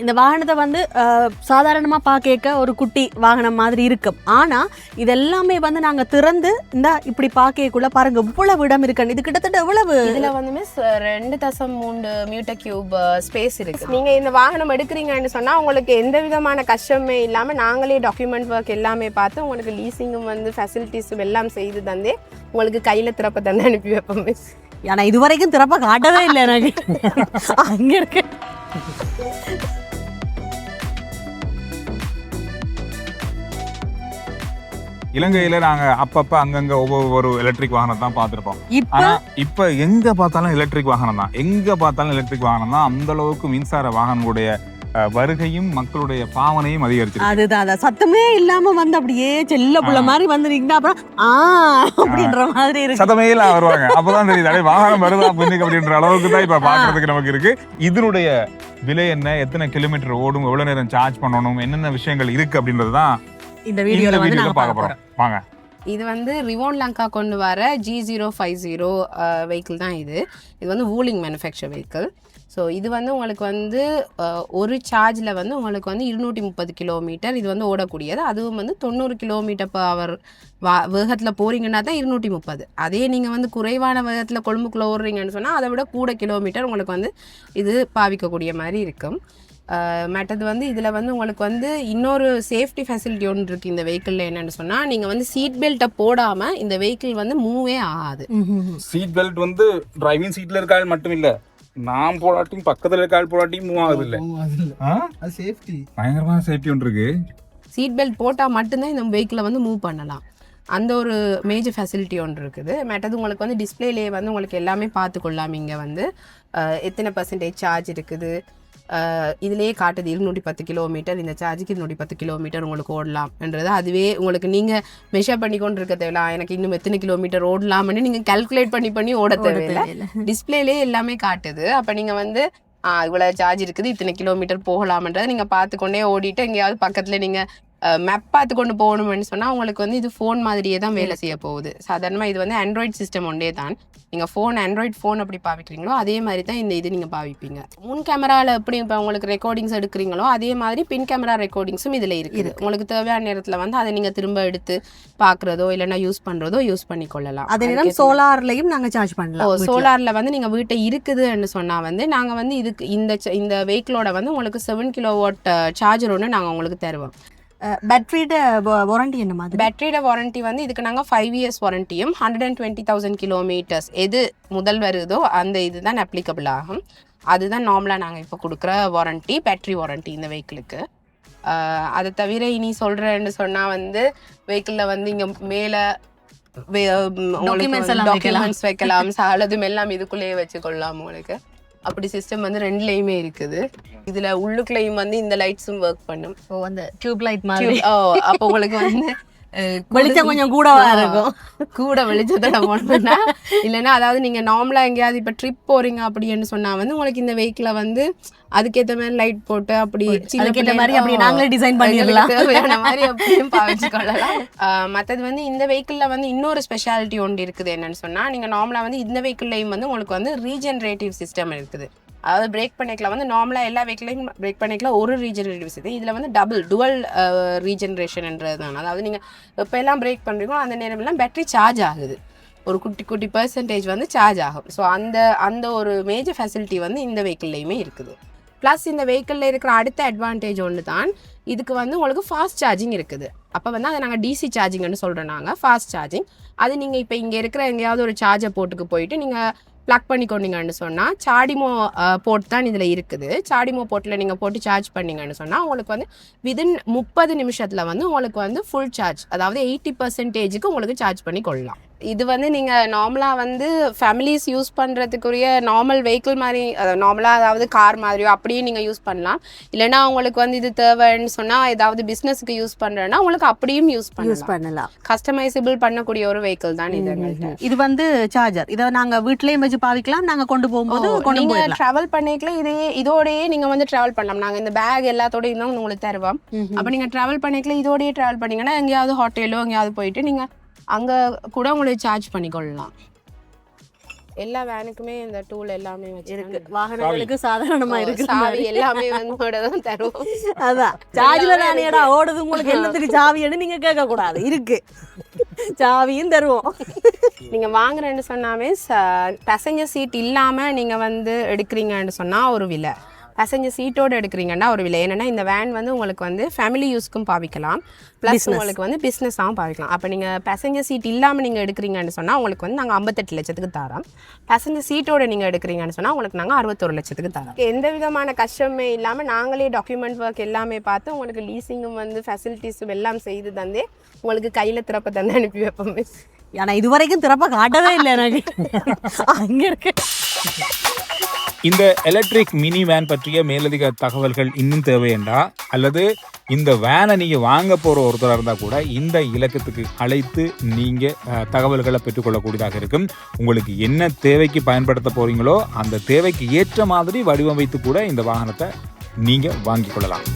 இந்த வாகனத்தை வந்து அஹ், சாதாரணமா பார்க்க ஒரு குட்டி வாகனம் மாதிரி இருக்கும். ஆனா இது எல்லாமே வந்து நாங்க திறந்து இந்த இப்படி பார்க்கக்குள்ள பாருங்க இவ்வளவு இடம் இருக்கு. இது கிட்டத்தட்ட எவ்வளவு இதுல வந்து மிஸ் ரெண்டு தசம் மூன்று மியூட்டர் கியூப் ஸ்பேஸ் இருக்கு. நீங்க இந்த வாகனம் எடுக்கிறீங்கன்னு சொன்னா உங்களுக்கு எந்த விதமான கஷ்டமே இல்லாம நாங்களே டாக்குமெண்ட் ஒர்க் எல்லாமே பார்த்து உங்களுக்கு லீசிங்கும் வந்து ஃபெசிலிட்டிஸும் எல்லாம் செய்து தந்தே உங்களுக்கு கையில திறப்ப தந்து அனுப்பி வைப்போம் மிஸ் ஆனா இது வரைக்கும் திறப்ப காட்டவே இல்லை எனக்கு. அங்க இருக்கு. இலங்கையில நாங்க அப்பப்ப அங்கங்க ஒவ்வொரு எலக்ட்ரிக் வாகனம் தான் பார்த்திருப்போம். இப்ப? ஆனா இப்ப எங்க பார்த்தாலும் எலக்ட்ரிக் வாகனம் தான். எங்க பார்த்தாலும் எலக்ட்ரிக் வாகனம் தான். அந்த அளவுக்கு மின்சார வாகனங்களுடைய வருகையும் மக்களுடைய பாவனையும் அதிகரிச்சிருக்கு. அதுதான் அதான். சத்தமே இல்லாம வந்து அப்படியே செல்ல புள்ள மாதிரி வந்து நின்னா அப்புறம் ஆ அப்படின்ற மாதிரி இருக்கு. சதமே எல்லாம் வருவாங்க. அப்பதான் தெரியுது அடே வாகனம் வருதா பின்னுக்கு அப்படின்ற அளவுக்கு தான் இப்ப பாக்குறதுக்கு நமக்கு இருக்கு. இதனுடைய விலை என்ன? எத்தனை கிலோமீட்டர் ஓடும்? எவ்வளவு நேரம் சார்ஜ் பண்ணணும்? என்னென்ன விஷயங்கள் இருக்கு? அப்படின்றது தான் இந்த வீடியோல வந்து நாங்க பார்க்க போறோம். வாங்க. இது வந்து ரிவோன் லங்கா கொண்டு வர G zero five zero vehicle தான் இது. இது வந்து வூலிங் மேனுஃபேக்சர் வெஹிக்கிள் ஸோ இது வந்து உங்களுக்கு வந்து ஒரு சார்ஜில் வந்து உங்களுக்கு வந்து இருநூற்றி முப்பது கிலோமீட்டர் இது வந்து ஓடக்கூடியது. அதுவும் வந்து தொண்ணூறு கிலோமீட்டர் per hour வா வேகத்தில் போகிறீங்கன்னா தான் இருநூற்றி முப்பது. அதே நீங்கள் வந்து குறைவான வேகத்தில் கொழும்புக்குள்ளே ஓடுறீங்கன்னு சொன்னால் அதை விட கூட கிலோமீட்டர் உங்களுக்கு வந்து இது பாவிக்கக்கூடிய மாதிரி இருக்கும். மற்றது வந்து இதில் வந்து உங்களுக்கு வந்து இன்னொரு சேஃப்டி ஃபெசிலிட்டி ஒன்று இருக்குது இந்த வெஹிக்கிளில் என்னென்னு சொன்னால் நீங்கள் வந்து சீட் பெல்ட்டை போடாமல் இந்த வெஹிக்கிள் வந்து மூவே ஆகாது. சீட் பெல்ட் வந்து டிரைவிங் சீட்ல இருக்க ஆள் மட்டும் இல்ல நான் போடாட்டியும் பக்கத்துல இருக்க ஆள் போடாட்டியும் மூவ் ஆகுது இல்ல. சேஃப்டி பயங்கரமான சேஃப்டி ஒன்று இருக்கு. சீட் பெல்ட் போட்டால் மட்டும்தான் இந்த வெஹிக்கிளை வந்து மூவ் பண்ணலாம். அந்த ஒரு மேஜர் ஃபெசிலிட்டி ஒன்று இருக்குது. மற்றது உங்களுக்கு வந்து டிஸ்பிளேலேயே வந்து உங்களுக்கு எல்லாமே பார்த்துக்கொள்ளலாம் இங்கே வந்து. எத்தனை பர்சன்டேஜ் சார்ஜ் இருக்குது? அஹ், இதுலயே காட்டுது இருநூற்றி பத்து கிலோமீட்டர் இந்த சார்ஜுக்கு இருநூற்றி பத்து கிலோமீட்டர் உங்களுக்கு ஓடலாம்ன்றது அதுவே உங்களுக்கு நீங்கள் மெஷர் பண்ணி கொண்டு இருக்க தேவையில்ல. எனக்கு இன்னும் எத்தனை கிலோமீட்டர் ஓடலாம்னு நீங்கள் கால்குலேட் பண்ணி பண்ணி ஓட தேவையில்லை. டிஸ்பிளேலே எல்லாமே காட்டுது. அப்போ நீங்கள் வந்து இவ்வளோ சார்ஜ் இருக்குது இத்தனை கிலோமீட்டர் போகலாம்ன்றதை நீங்கள் பார்த்துக்கொண்டே ஓடிட்டு எங்கேயாவது பக்கத்தில் நீங்கள் மேப் பார்த்து கொண்டு போகணும்னு சொன்னால் உங்களுக்கு வந்து இது ஃபோன் மாதிரியே தான் வேலை செய்ய போகுது. சாதாரணமாக இது வந்து ஆண்ட்ராய்ட் சிஸ்டம் ஒன்றே தான். நீங்கள் ஃபோன் ஆண்ட்ராய்ட் ஃபோன் அப்படி பாவிக்கிறீங்களோ அதே மாதிரி தான் இந்த இது நீங்கள் பாவிப்பீங்க. முன் கேமராவில் எப்படி இப்போ உங்களுக்கு ரெக்கார்டிங்ஸ் எடுக்கிறீங்களோ அதே மாதிரி பின் கேமரா ரெக்கார்டிங்ஸும் இதில் இருக்குது. உங்களுக்கு தேவையான நேரத்தில் வந்து அதை நீங்கள் திரும்ப எடுத்து பார்க்குறதோ இல்லைன்னா யூஸ் பண்ணுறதோ யூஸ் பண்ணிக்கொள்ளலாம் அதே நேரம் சோலார்லயும் நாங்க சார்ஜ் பண்ணலாம். சோலார்ல வந்து நீங்க வீட்டை இருக்குதுன்னு சொன்னா வந்து நாங்க வந்து இதுக்கு இந்த இந்த வெஹிக்கிளோட வந்து உங்களுக்கு செவன் கிலோ வாட் சார்ஜர் ஒன்று நாங்க உங்களுக்கு தருவோம். பேட்டரியோட வாரண்டி என்ன மாதிரி? பேட்டரியோட வாரண்டி வந்து இதுக்கு நாங்க five years வாரண்டியும் hundred and twenty thousand kilometres எது முதல் வருதோ அந்த இதுதான் அப்ளிகபிள் ஆகும். அதுதான் நார்மலாக நாங்கள் இப்போ கொடுக்குற வாரண்டி பேட்டரி வாரண்டி இந்த வெஹிக்கிளுக்கு அதை தவிர இனி சொல்கிறேன்னு சொன்னால் வந்து வெஹிக்கிளில் வந்து இங்கே மேலே. டாக்குமெண்ட்ஸ் வைக்கலாம். சாலதும் எல்லாம் இதுக்குள்ளேயே வச்சுக்கொள்ளலாம் உங்களுக்கு. அப்படி சிஸ்டம் வந்து ரெண்டுலேயுமே இருக்குது. இதில் உள்ளுக்குள்ளேயும் வந்து இந்த லைட்ஸும் ஒர்க் பண்ணும். ஓ அந்த டியூப் லைட் மாதிரி. ஓ அப்போ உங்களுக்கு வந்து வெளிச்சம் கொஞ்சம் கூடவா இருக்கும். கூட வெளிச்சத்தோட போனோம்னா இல்லைன்னா அதாவது நீங்க நார்மலா எங்கேயாவது இப்ப ட்ரிப் போறீங்க அப்படின்னு சொன்னா வந்து உங்களுக்கு இந்த வெஹிக்கிள வந்து அதுக்கேத்த மாதிரி லைட் போட்டு அப்படி சின்ன அதுக்கேத்த பிள்ளைங்க- மாதிரி அப்படி நாங்களே டிசைன் பண்ணிடலாம் மாதிரி அப்படியும் பாவிச்சு கொள்ளலாம் ஆஹ் மத்தது வந்து இந்த வெஹிக்கிள்ல வந்து இன்னொரு ஸ்பெஷாலிட்டி ஒன்று இருக்குது என்னன்னு சொன்னா நீங்க நார்மலா வந்து இந்த வெஹிக்கிள்லையும் வந்து உங்களுக்கு வந்து ரீஜெனரேட்டிவ் சிஸ்டம் இருக்குது. அதாவது பிரேக் பண்ணிக்கலாம். வந்து நார்மலாக எல்லா வெஹிக்கிளையும் பிரேக் பண்ணிக்கலாம். ஒரு ரீஜெனரேட்டிவ் இது. இதில் வந்து டபுள் டுவல் ரீஜெனரேஷன்ன்றது தான் அதாவது நீங்கள் எப்போல்லாம் பிரேக் பண்ணுறீங்களோ அந்த நேரம்லாம் பேட்டரி சார்ஜ் ஆகுது. ஒரு குட்டி குட்டி பர்சன்டேஜ் வந்து சார்ஜ் ஆகும். ஸோ அந்த அந்த ஒரு மேஜர் ஃபெசிலிட்டி வந்து இந்த வெஹிக்கிள்லேயுமே இருக்குது. ப்ளஸ் இந்த வெஹிக்கிளில் இருக்கிற அடுத்த அட்வான்டேஜ் ஒன்று தான் இதுக்கு வந்து உங்களுக்கு ஃபாஸ்ட் சார்ஜிங் இருக்குது. அப்போ வந்து அதை நாங்கள் டிசி சார்ஜிங்னு சொல்கிறோம் நாங்கள் ஃபாஸ்ட் சார்ஜிங் அது நீங்கள் இப்போ இங்கே இருக்கிற எங்கேயாவது ஒரு சார்ஜர் போட்டுக்கு போயிட்டு நீங்கள் ப்ளக் பண்ணிக்கொண்டீங்கன்னு சொன்னால் சாடிமோ போர்ட் தான் இதில் இருக்குது. சாடிமோ போர்ட்டில் நீங்கள் போட்டு சார்ஜ் பண்ணீங்கன்னு சொன்னால் உங்களுக்கு வந்து விதின் முப்பது நிமிஷத்தில் வந்து உங்களுக்கு வந்து ஃபுல் சார்ஜ் அதாவது எயிட்டி பர்சன்டேஜுக்கு உங்களுக்கு சார்ஜ் பண்ணி கொள்ளலாம். இது வந்து நீங்கள் நார்மலாக வந்து ஃபேமிலிஸ் யூஸ் பண்ணுறதுக்குரிய நார்மல் வெஹிக்கிள் மாதிரி நார்மலாக அதாவது கார் மாதிரியோ அப்படியே நீங்கள் யூஸ் பண்ணலாம். இல்லைன்னா உங்களுக்கு வந்து இது தேவைன்னு சொன்னால் ஏதாவது பிஸ்னஸுக்கு யூஸ் பண்ணுறேன்னா உங்களுக்கு அப்படியும் யூஸ் யூஸ் பண்ணலாம். கஸ்டமைசபிள் பண்ணக்கூடிய ஒரு வெஹிக்கிள் தான் இது இது வந்து சார்ஜர் இதை நாங்க வீட்லயும் வச்சு பாவிக்கலாம் நாங்க கொண்டு போகும்போது கொண்டு நீங்க போயிடலாம். டிராவல் பண்ணிக்கல இதே இதோடயே நீங்க வந்து டிராவல் பண்ணலாம். நாங்க இந்த பேக் எல்லாத்தோடயும் தான் உங்களுக்கு தருவோம். அப்ப நீங்க டிராவல் பண்ணிக்கல இதோடயே டிராவல் பண்ணீங்கன்னா எங்கேயாவது ஹோட்டலோ எங்கேயாவது போயிட்டு நீங்க அங்க கூட உங்களுக்கு சார்ஜ் பண்ணிக்கொள்ளலாம். எல்லா வேனுக்குமே இந்த டூல் எல்லாமே இருக்கு. வச்சிருக்கு வாகனங்களுக்கு சாதாரணமா இருக்கு சாவி எல்லாமே வந்து தான் தருவோம். அதான். சார்ஜ்ல தானேடா ஓடுது உங்களுக்கு எல்லாத்துக்கும் சாவின்னு நீங்க கேட்க கூடாது இருக்கு. சாவியும் தருவோம். நீங்க வாங்குறேன்னு சொன்னாவே பேசஞ்சர் சீட் இல்லாம நீங்க வந்து எடுக்கிறீங்கன்னு சொன்னா ஒரு விலை. பேசஞ்சர் சீட்டோட எடுக்கிறீங்கன்னா ஒரு விலை. என்னன்னா இந்த வேன் வந்து உங்களுக்கு வந்து ஃபேமிலி யூஸ்க்கும் பாவிக்கலாம். ப்ளஸ் உங்களுக்கு வந்து பிஸ்னஸாகவும் பாவிக்கலாம். அப்போ நீங்கள் பேசஞ்சர் சீட் இல்லாமல் நீங்கள் எடுக்கிறீங்கன்னு சொன்னால் உங்களுக்கு வந்து நாங்கள் ஐம்பத்தெட்டு லட்சத்துக்கு தரோம். பேசஞ்சர் சீட்டோட நீங்கள் எடுக்கிறீங்கன்னு சொன்னால் உங்களுக்கு நாங்கள் அறுபத்தொரு லட்சத்துக்கு தரோம். எந்த விதமான கஷ்டமே இல்லாமல் நாங்களே டாக்குமெண்ட் ஒர்க் எல்லாமே பார்த்து உங்களுக்கு லீசிங்கும் வந்து ஃபெசிலிட்டிஸும் எல்லாம் செய்து தந்தே உங்களுக்கு கையில் திறப்ப தந்து அனுப்பி வைப்போம். மிஸ் ஆனா இது வரைக்கும் திறப்ப காட்டவே இல்லை எனக்கு. அங்க இருக்கு. இந்த எலக்ட்ரிக் மினி வேன் பற்றிய மேலதிக தகவல்கள் இன்னும் தேவையண்டா? அல்லது இந்த வேனை நீங்கள் வாங்க போகிற ஒருத்தராக இருந்தால் கூட இந்த இலக்கத்துக்கு அழைத்து நீங்கள் தகவல்களை பெற்றுக்கொள்ளக்கூடியதாக இருக்கும். உங்களுக்கு என்ன தேவைக்கு பயன்படுத்த போகிறீங்களோ அந்த தேவைக்கு ஏற்ற மாதிரி வடிவமைத்து கூட இந்த வாகனத்தை நீங்கள் வாங்கிக் கொள்ளலாம்.